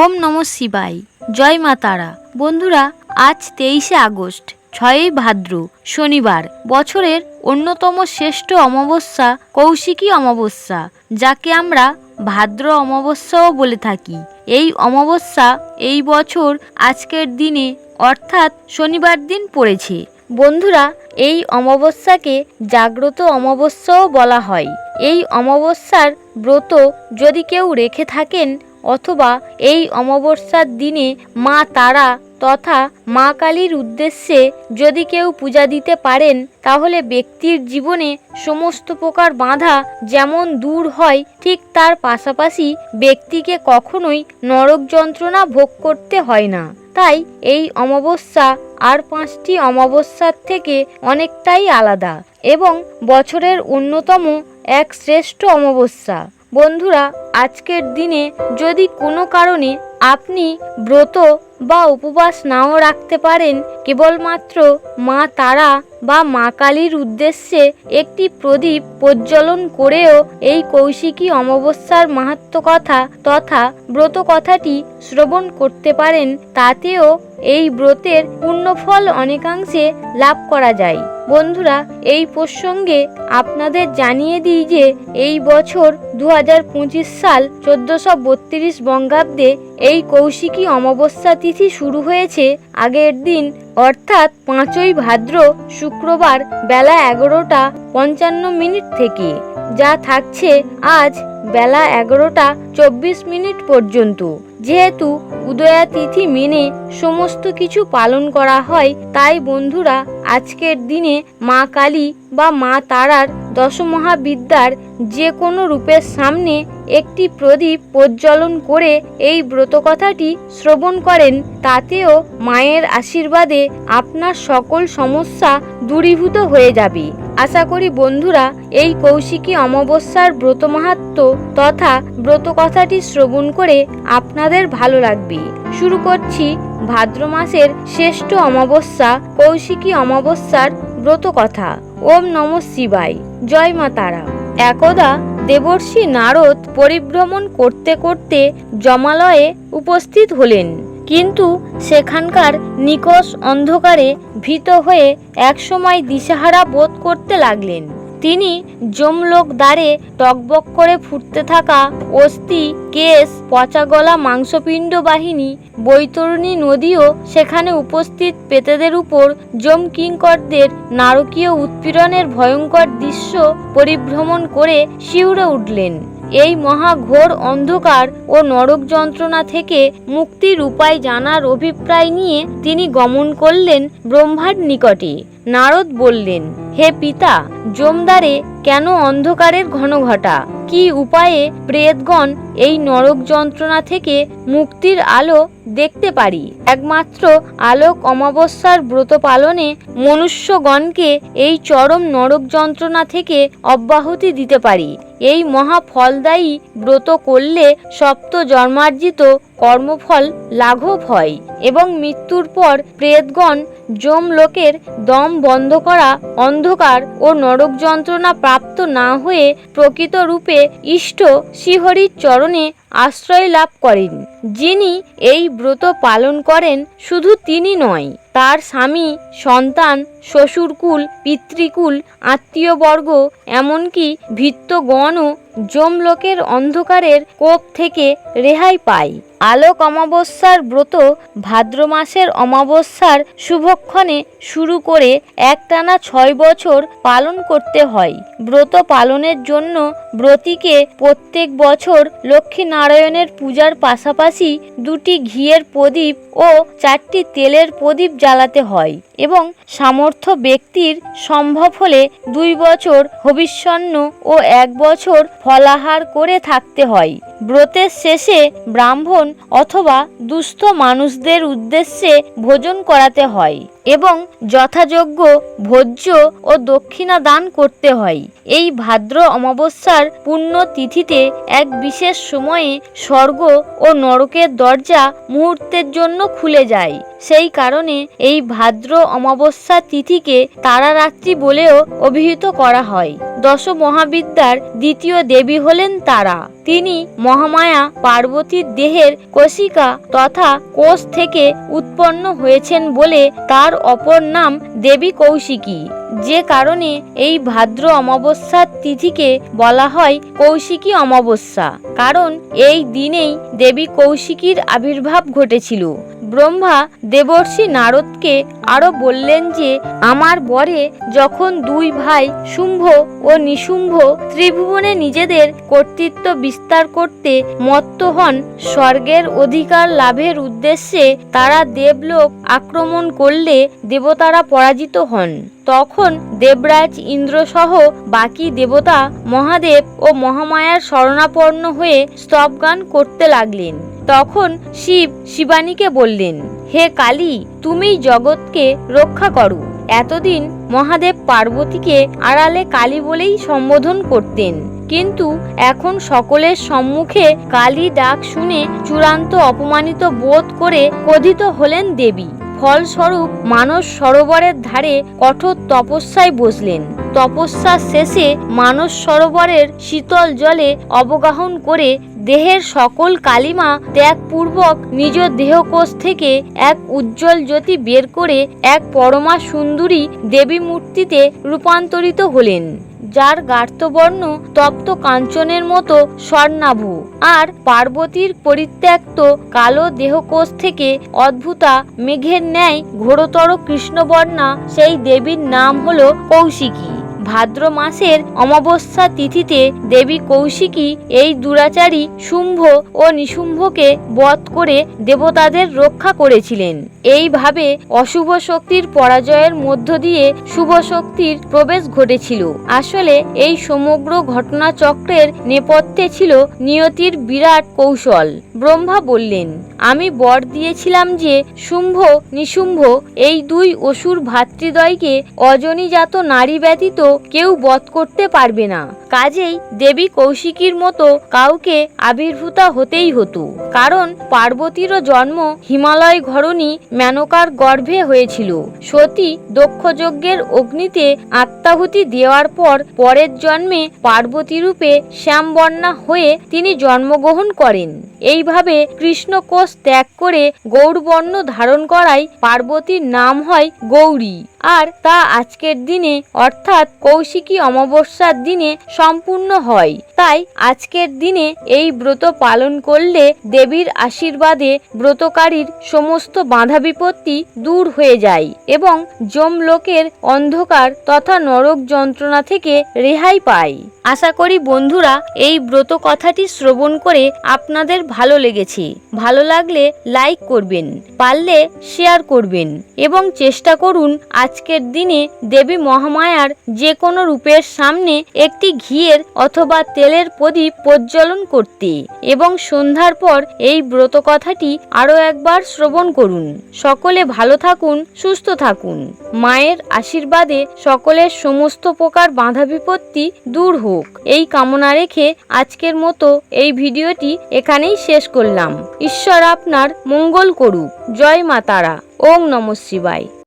ওম নম শিবাই জয় মা তারা। বন্ধুরা, আজ তেইশে আগস্ট, ছয়ই ভাদ্র, শনিবার। বছরের অন্যতম শ্রেষ্ঠ অমাবস্যা কৌশিকী অমাবস্যা, যাকে আমরা ভাদ্র অমাবস্যাও বলে থাকি। এই অমাবস্যা এই বছর আজকের দিনে, অর্থাৎ শনিবার দিন পড়েছে। বন্ধুরা, এই অমাবস্যাকে জাগ্রত অমাবস্যাও বলা হয়। এই অমাবস্যার ব্রত যদি কেউ রেখে থাকেন অথবা এই অমাবস্যার দিনে মা তারা তথা মা কালীর উদ্দেশ্যে যদি কেউ পূজা দিতে পারেন, তাহলে ব্যক্তির জীবনে সমস্ত প্রকার বাধা যেমন দূর হয়, ঠিক তার পাশাপাশি ব্যক্তিকে কখনোই নরক যন্ত্রণা ভোগ করতে হয় না। তাই এই অমাবস্যা আর পাঁচটি অমাবস্যার থেকে অনেকটাই আলাদা এবং বছরের অন্যতম এক শ্রেষ্ঠ অমাবস্যা। বন্ধুরা, আজকের দিনে যদি কোনো কারণে আপনি ব্রত বা উপবাস নাও রাখতে পারেন, কেবলমাত্র মা তারা বা মা কালীর উদ্দেশ্যে একটি প্রদীপ প্রজ্বলন করেও এই কৌশিকী অমাবস্যার মাহাত্ম কথা তথা ব্রত কথাটি শ্রবণ করতে পারেন, তাতেও এই ব্রতের পূর্ণফল অনেকাংশে লাভ করা যায়। বন্ধুরা, এই প্রসঙ্গে আপনাদের জানিয়ে দিই যে এই বছর দু হাজার পঁচিশ সাল চোদ্দশো বত্রিশ বঙ্গাব্দে এই কৌশিকী অমাবস্যা তিথি শুরু হয়েছে। আগের দিন অর্থাৎ পাঁচই ভাদ্র শুক্রবার বেলা এগারোটা পঞ্চান্ন মিনিট থেকে, যা থাকছে আজ বেলা এগারোটা চব্বিশ মিনিট পর্যন্ত। যেহেতু উদয়া তিথি মেনে সমস্ত কিছু পালন করা হয়, তাই বন্ধুরা আজকের দিনে মা কালী বা মা তারার দশমহাবিদ্যার যে কোনো রূপের সামনে একটি প্রদীপ প্রজ্বলন করে এই ব্রতকথাটি শ্রবণ করেন, তাতেও মায়ের আশীর্বাদে আপনার সকল সমস্যা দূরীভূত হয়ে যাবে। আশা করি বন্ধুরা, এই কৌশিকী অমাবস্যার ব্রত মাহাত্ম তথা ব্রত কথাটি শ্রবণ করে আপনাদের ভালো লাগবে। শুরু করছি ভাদ্র মাসের শ্রেষ্ঠ অমাবস্যা, কৌশিকী অমাবস্যার ব্রত কথা ওম নম শিবায়। জয় মা তারা। একদা দেবর্ষি নারদ পরিভ্রমণ করতে করতে জমালয়ে উপস্থিত হলেন। কিন্তু সেখানকার নিকষ অন্ধকারে ভীত হয়ে একসময় দিশাহারা বোধ করতে লাগলেন। তিনি জমলোক দ্বারে টকবক করে ফুটতে থাকা অস্থি কেশ পচাগলা মাংসপিণ্ড বাহিনী বৈতরণী নদীও সেখানে উপস্থিত পেতেদের উপর জম কিঙ্করদের নারকীয় উৎপীড়নের ভয়ঙ্কর দৃশ্য পরিভ্রমণ করে শিউরে উঠলেন। এই মহাঘোর অন্ধকার ও নরক যন্ত্রণা থেকে মুক্তির উপায় জানার অভিপ্রায় নিয়ে তিনি গমন করলেন ব্রহ্মার নিকটে। নারদ বললেন, হে পিতা, জমদারে কেন অন্ধকারের ঘন ঘটা? কি উপায়ে প্রেতগণ এই নরক যন্ত্রণা থেকে মুক্তির আলো দেখতে পারি। একমাত্র আলোক অমাবস্যার ব্রত পালনে মনুষ্যগণকে এই চরম নরক যন্ত্রণা থেকে অব্যাহতি দিতে পারি। এই মহা ফলদায়ী ব্রত করলে সপ্ত জন্মার্জিত কর্মফল লাঘব হয় এবং মৃত্যুর পর প্রেতগণ যম লোকের দম বন্ধ করা অন্ধকার ও নরক যন্ত্রণা প্রাপ্ত না হয়ে প্রকৃত রূপে ইষ্ট শ্রীহরির চরণে আশ্রয় লাভ করেন। যিনি এই ব্রত পালন করেন শুধু তিনি নয় তার স্বামী, সন্তান, শ্বশুরকুল, পিতৃকুল, আত্মীয়বর্গ, এমনকি ভিত্তগণও যমলোকের অন্ধকারের কোপ থেকে রেহাই পায়। আলোক অমাবস্যার ব্রত ভাদ্র মাসের অমাবস্যার শুভক্ষণে শুরু করে একটানা ছয় বছর পালন করতে হয়। ব্রত পালনের জন্য ব্রতীকে প্রত্যেক বছর লক্ষ্মী নারায়ণের পূজার পাশাপাশি দুটি ঘিয়ের প্রদীপ ও চারটি তেলের প্রদীপ জ্বালাতে হয় এবং সামর্থ্য ব্যক্তির সম্ভব হলে দুই বছর ভবিষ্যন্ন ও এক বছর ফলাহার করে থাকতে হয়। ব্রতের শেষে ব্রাহ্মণ অথবা দুস্থ মানুষদের উদ্দেশ্যে ভোজন করাতে হয় এবং যথাযোগ্য ভোজ্য ও দক্ষিণা দান করতে হয়। এই ভাদ্র অমাবস্যার পুণ্য তিথিতে এক বিশেষ সময়ে স্বর্গ ও নরকের দরজা মুহূর্তের জন্য খুলে যায়। সেই কারণে এই ভাদ্র অমাবস্যা তিথিকে তারারাত্রি বলেও অভিহিত করা হয়। দশ মহাবিদ্যার দ্বিতীয় দেবী হলেন তারা। তিনি মহামায়া পার্বতীর দেহের কোশিকা তথা কোষ থেকে উৎপন্ন হয়েছেন বলে তার অপর নাম দেবী কৌশিকী যে কারণে এই ভাদ্র অমাবস্যার তিথিকে বলা হয় কৌশিকী অমাবস্যা। কারণ এই দিনেই দেবী কৌশিকীর আবির্ভাব ঘটেছিল। ব্রহ্মা দেবর্ষি নারদকে আরও বললেন যে, আমার বরে যখন দুই ভাই শুম্ভ ও নিশুম্ভ ত্রিভুবনে নিজেদের কর্তৃত্ব বিস্তার করতে মত্ত হন, স্বর্গের অধিকার লাভের উদ্দেশ্যে তারা দেবলোক আক্রমণ করলে দেবতারা পরাজিত হন। তখন দেবরাজ ইন্দ্রসহ বাকি দেবতা মহাদেব ও মহামায়ার শরণাপন্ন হয়ে স্তবগান করতে লাগলেন। তখন শিব শিবানীকে বললেন, হে কালী তুমি জগৎকে রক্ষা করো। এতদিন মহাদেব পার্বতীকে আড়ালে কালী বলেই সম্বোধন করতেন। কিন্তু এখন সকলের সম্মুখে কালী ডাক শুনে চূড়ান্ত অপমানিত বোধ করে ক্রোধিত হলেন দেবী। ফলস্বরূপ মানস সরোবরের ধারে কঠোর তপস্যায় বসলেন। তপস্যা শেষে মানস সরোবরের শীতল জলে অবগাহন করে দেহের সকল কালিমা ত্যাগপূর্বক নিজ দেহকোষ থেকে এক উজ্জ্বল জ্যোতি বের করে এক পরমা সুন্দরী দেবী মূর্তিতে রূপান্তরিত হলেন। যার গার্তবর্ণ তপ্ত কাঞ্চনের মতো স্বর্ণাভ। আর পার্বতীর পরিত্যক্ত কালো দেহকোষ থেকে অদ্ভুতা মেঘের ন্যায় ঘোরতর কৃষ্ণবর্ণা, সেই দেবীর নাম হল কৌশিকী। ভাদ্র মাসের অমাবস্যা তিথিতে দেবী কৌশিকী এই দুরাচারী শুম্ভ ও নিশুম্ভকে বধ করে দেবতাদের রক্ষা করেছিলেন। এইভাবে অশুভ শক্তির পরাজয়ের মধ্য দিয়ে শুভ শক্তির প্রবেশ ঘটেছিল। আসলে এই সমগ্র ঘটনাচক্রের নেপথ্যে ছিল নিয়তির বিরাট কৌশল। ব্রহ্মা বললেন আমি বর দিয়েছিলাম যে, শুম্ভ, নিশুম্ভ, এই দুই অসুর ভাতৃদ্বয়কে অজনীজাত নারী ব্যতীত কেউ বধ করতে পারবে না। কাজেই দেবী কৌশিকীর মতো কাউকে আবির্ভূতা হতেই হতো। কারণ পার্বতীরও জন্ম হিমালয় ঘরণী মেনকার গর্ভে হয়েছিল। সতী দক্ষযজ্ঞের অগ্নিতে আত্মাহুতি দেওয়ার পর পরের জন্মে পার্বতী রূপে শ্যামবর্ণা হয়ে তিনি জন্মগ্রহণ করেন। এইভাবে কৃষ্ণকোষ ত্যাগ করে গৌরবর্ণ ধারণ করায় পার্বতীর নাম হয় গৌরী। আর তা আজকের দিনে, অর্থাৎ কৌশিকী অমাবস্যার দিনে সম্পূর্ণ হয়। তাই আজকের দিনে এই ব্রত পালন করলে দেবীর আশীর্বাদে ব্রতকারীর সমস্ত বাধা বিপত্তি দূর হয়ে যায় এবং যমলোকের অন্ধকার তথা নরক যন্ত্রণা থেকে রেহাই পায়। আশা করি বন্ধুরা, এই ব্রত কথাটি শ্রবণ করে আপনাদের ভালো লেগেছে। ভালো লাগলে লাইক করবেন, পারলে শেয়ার করবেন এবং চেষ্টা করুন আজকের দিনে দেবী মহামায়ার যে কোনো রূপের সামনে একটি ঘিয়ের অথবা তেলের প্রদীপ প্রজ্বলন করতে এবং সন্ধ্যার পর এই ব্রত কথাটি আরও একবার শ্রবণ করুন। সকলে ভালো থাকুন, সুস্থ থাকুন। মায়ের আশীর্বাদে সকলের সমস্ত প্রকার বাধা বিপত্তি দূর হোক। এই কামনা রেখে আজকের মতো এই ভিডিওটি এখানেই শেষ করলাম। ঈশ্বর আপনার মঙ্গল করুক। জয় মাতারা ওং নম শিবায়।